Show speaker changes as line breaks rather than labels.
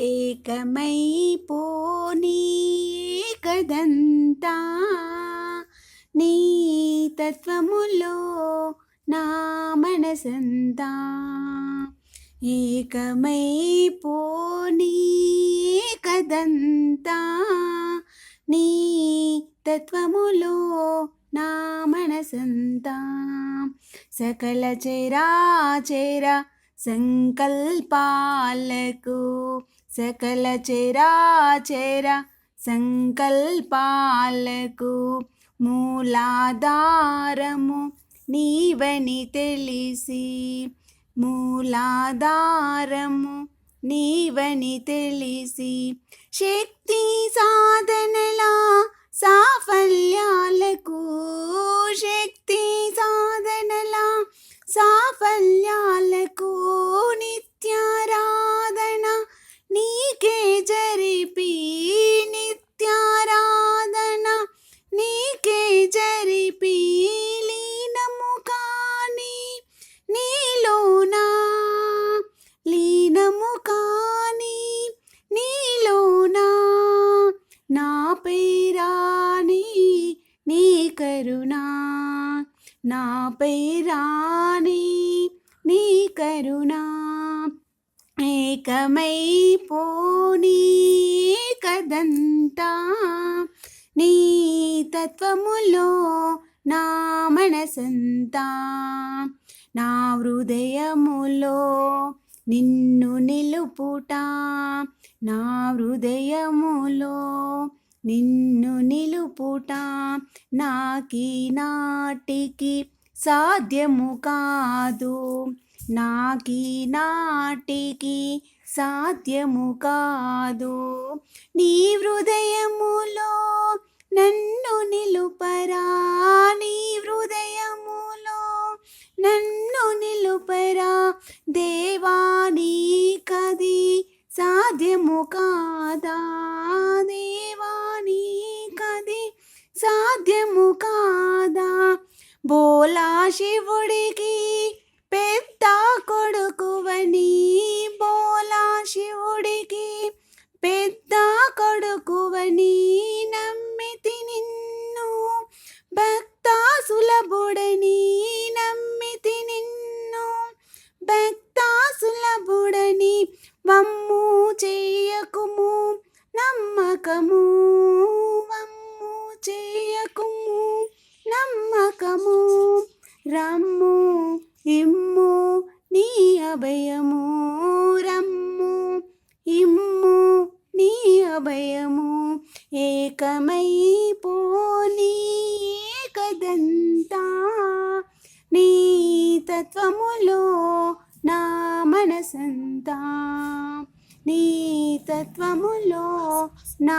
ఏకమైపోనీ కదంతా నీ తత్వములో నా మనసంతా. ఏకమైపోనీ కదంతా నీ తత్వములో నా మనసంతా. సకల చేరా చేరా సంకల్పాలకు సకల చెరాచెర సంకల్పాలకు మూలాధారము నీవని తెలిసి మూలాధారము నీవని తెలిసి శక్తి సాధనల సాఫల్యాలకు శక్తి సాధనల సాఫల్య గుణము కాని నీలోనా నా పేరాని నీ కరుణా. నా పేరాని నీ కరుణా. ఏకమై పోనీ కదంతా నీ తత్వములో నా మనసంతా. నా హృదయములో నిన్ను నిలుపుట నా హృదయములో. నిన్ను నిలుపుట నాకి నాటికి సాధ్యము కాదు. నాకి నాటికి సాధ్యము కాదు. నీ హృదయములో నన్ను నిలుపరా. నీ హృదయములో నన్ను నిలుపరా. దేవా సాధ్యము కాదా దేవాని కది సాధ్యము కాదా? బోలా శివుడికి పెద్ద కొడుకువని నమ్మకము వమ్ము చేయకుము నమ్మకము. రమ్ము ఇమ్ము నీ అభయము రమ్ము ఇమ్ము నీ అభయము. ఏకమైపోనీ ఏకదంతా నీ తత్వములో నా మనసంతా. నీ తత్వములో నా